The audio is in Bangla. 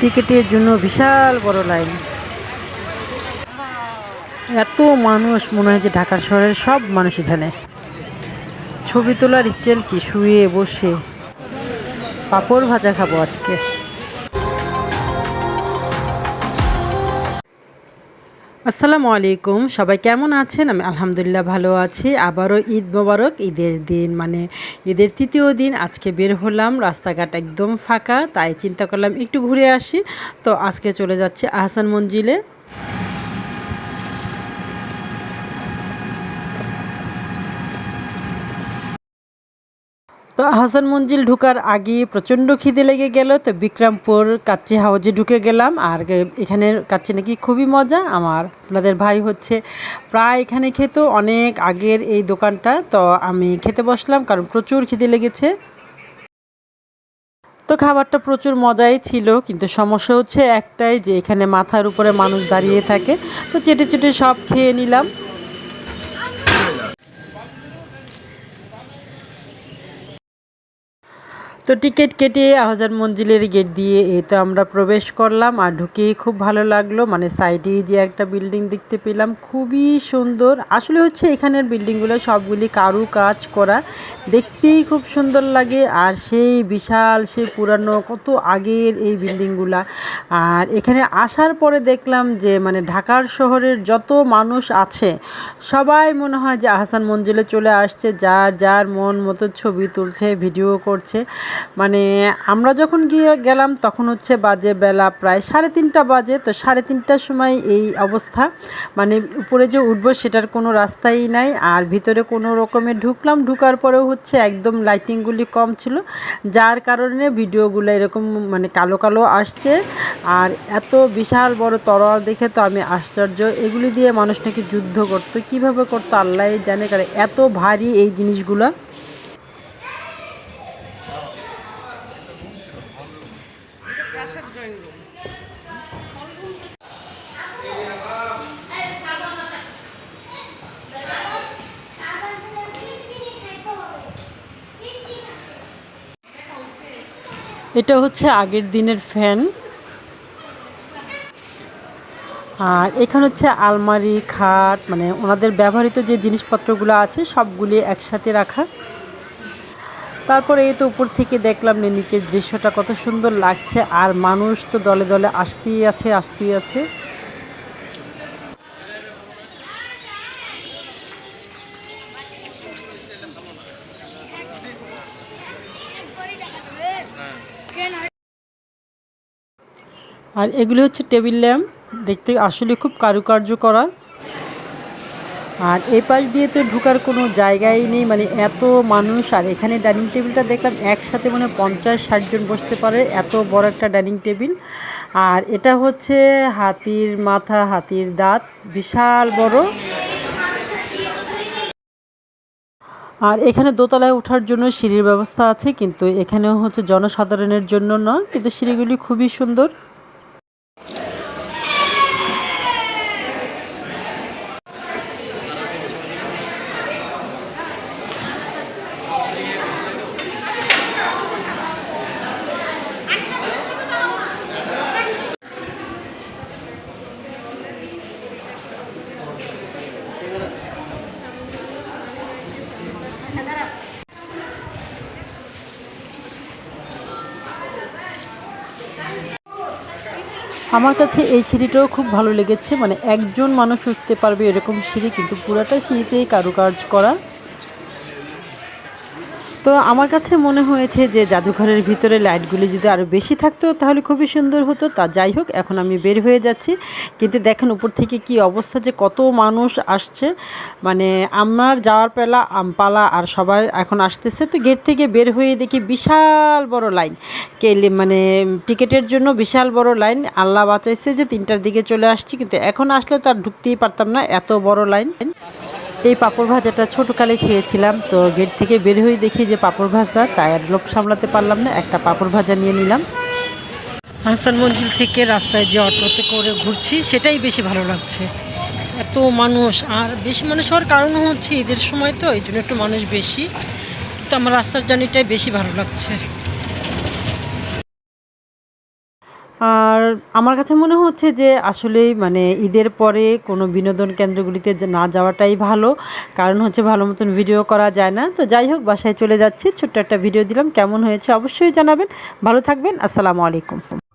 টিকিটের জন্য বিশাল বড় লাইন। এত মানুষ মনে হয় যে ঢাকার শহরের সব মানুষ এখানে। ছবি তোলার স্টাইল কি? শুয়ে বসে পাপড় ভাজা খাব আজকে। আসসালামু আলাইকুম। সবাই কেমন আছেন? আমি আলহামদুলিল্লাহ ভালো আছি। আবারও ঈদ মোবারক, ঈদের দিন মানে ঈদের তৃতীয় দিন। আজকে বের হলাম, রাস্তাঘাট একদম ফাঁকা, তাই চিন্তা করলাম একটু ঘুরে আসি। তো আজকে চলে যাচ্ছে আহসান মঞ্জিলে। তো হাসান মঞ্জিল ঢুকার আগে প্রচণ্ড খিদে লেগে গেল, তো বিক্রমপুর কাচ্চি হাউজে ঢুকে গেলাম। আর এখানে কাচ্চি নাকি খুবই মজা। আমার আপনাদের ভাই হচ্ছে প্রায় এখানে খেত, অনেক আগের এই দোকানটা, তো আমি খেতে বসলাম কারণ প্রচুর খিদে লেগেছে। তো খাবারটা প্রচুর মজাই ছিল, কিন্তু সমস্যা হচ্ছে একটাই যে এখানে মাথার উপরে মানুষ দাঁড়িয়ে থাকে, তো চেটে চেটে সব খেয়ে নিলাম। তো টিকিট কেটে আহজান মঞ্জিলের গেট দিয়ে এই তো আমরা প্রবেশ করলাম আর ঢুকেই খুব ভালো লাগল। মানে সাইডে যে একটা বিল্ডিং দেখতে পেলাম, খুবই সুন্দর। আসলে হচ্ছে এখানের বিল্ডিংগুলো সবগুলি কারু কাজ করা। দেখতেই খুব সুন্দর লাগে আর সেই বিশাল, সেই পুরানো, কত আগের এই বিল্ডিংগুলা। আর এখানে আসার পরে দেখলাম যে মানে ঢাকার শহরের যত মানুষ আছে, সবাই মনে হয় যে আহসান মঞ্জিলে চলে আসছে। যার যার মন মতো ছবি তুলছে, ভিডিও করছে। মানে আমরা যখন গিয়ে গেলাম, তখন হচ্ছে বাজে বেলা প্রায় সাড়ে তিনটা বাজে। তো সাড়ে তিনটার সময় এই অবস্থা। মানে উপরে যে উঠবো সেটার কোনো রাস্তাই নাই। আর ভিতরে কোনো রকমে ঢুকলাম। ঢুকার পরেও হচ্ছে একদম লাইটিংগুলি কম ছিল। যার কারণে ভিডিওগুলো এরকম মানে কালো কালো আসছে। আর এত বিশাল বড় তরোয়াল দেখে তো আমি আশ্চর্য। এগুলি দিয়ে মানুষ নাকি যুদ্ধ করতো। কীভাবে করতো আল্লাহ জানে। কারণ এত ভারী এই জিনিসগুলো। এটা হচ্ছে আগের দিনের ফ্যান। আর এখানে হচ্ছে আলমারি, খাট মানে ওনাদের ব্যবহৃত যে জিনিসপত্রগুলো আছে, সবগুলি একসাথে রাখা। তারপরে এই তো উপর থেকে দেখলাম যে নিচের দৃশ্যটা কত সুন্দর লাগছে, আর মানুষ তো দলে দলে আসতেই আছে আসতেই আছে। আর এগুলি হচ্ছে টেবিল ল্যাম্প, দেখতে আসলে খুব কারুকার্য করা। আর এই পাশ দিয়ে তো ঢুকার কোনো জায়গাই নেই মানে এত মানুষ, আর এখানে ডাইনিং টেবিলটা দেখলাম একসাথে মানে পঞ্চাশ ষাটজন বসতে পারে, এত বড় একটা ডাইনিং টেবিল। আর এটা হচ্ছে হাতির মাথা, হাতির দাঁত, বিশাল বড়। আর এখানে দোতলায় ওঠার জন্য সিঁড়ির ব্যবস্থা আছে, কিন্তু এখানেও হচ্ছে জনসাধারণের জন্য নয়, কিন্তু সিঁড়িগুলি খুবই সুন্দর। আমার কাছে এই সিঁড়িটাও খুব ভালো লেগেছে মানে একজন মানুষ উঠতে পারবে এরকম সিঁড়ি, কিন্তু পুরাটা সিঁড়িতেই কারুকার্য করা। তো আমার কাছে মনে হয়েছে যে জাদুঘরের ভিতরে লাইটগুলি যদি আরও বেশি থাকতো, তাহলে খুবই সুন্দর হতো। তা যাই হোক, এখন আমি বের হয়ে যাচ্ছি। কিন্তু দেখেন উপর থেকে কি অবস্থা যে কত মানুষ আসছে। মানে আমার যাওয়ার পেলা পালা আর সবাই এখন আসতেছে। তো গেট থেকে বের হয়ে দেখি বিশাল বড় লাইন। কে মানে টিকিটের জন্য বিশাল বড় লাইন। আল্লাহ বাঁচাইছে যে তিনটার দিকে চলে আসছি, কিন্তু এখন আসলে তো আর ঢুকতেই পারতাম না, এত বড় লাইন। এই পাঁপড় ভাজাটা ছোটোকালে খেয়েছিলাম, তো গেট থেকে বের হয়ে দেখি যে পাঁপড় ভাজা, তাই আর লোভ সামলাতে পারলাম না, একটা পাঁপড় ভাজা নিয়ে নিলাম। হাসান মঞ্জিল থেকে রাস্তায় যে অটোতে করে ঘুরছি, সেটাই বেশি ভালো লাগছে। এত মানুষ, আর বেশি মানুষ হওয়ার কারণ হচ্ছে ঈদের সময় তো, এই জন্য একটু মানুষ বেশি। তো আমার রাস্তার জার্নিটাই বেশি ভালো লাগছে। আর আমার কাছে মনে হচ্ছে যে আসলেই মানে ঈদের পরে কোনো বিনোদন কেন্দ্রগুলিতে না যাওয়াটাই ভালো। কারণ হচ্ছে ভালো মতন ভিডিও করা যায় না। তো যাই হোক, বাসায় চলে যাচ্ছি। ছোট্ট একটা ভিডিও দিলাম। কেমন হয়েছে অবশ্যই জানাবেন। ভালো থাকবেন। আসসালামু আলাইকুম।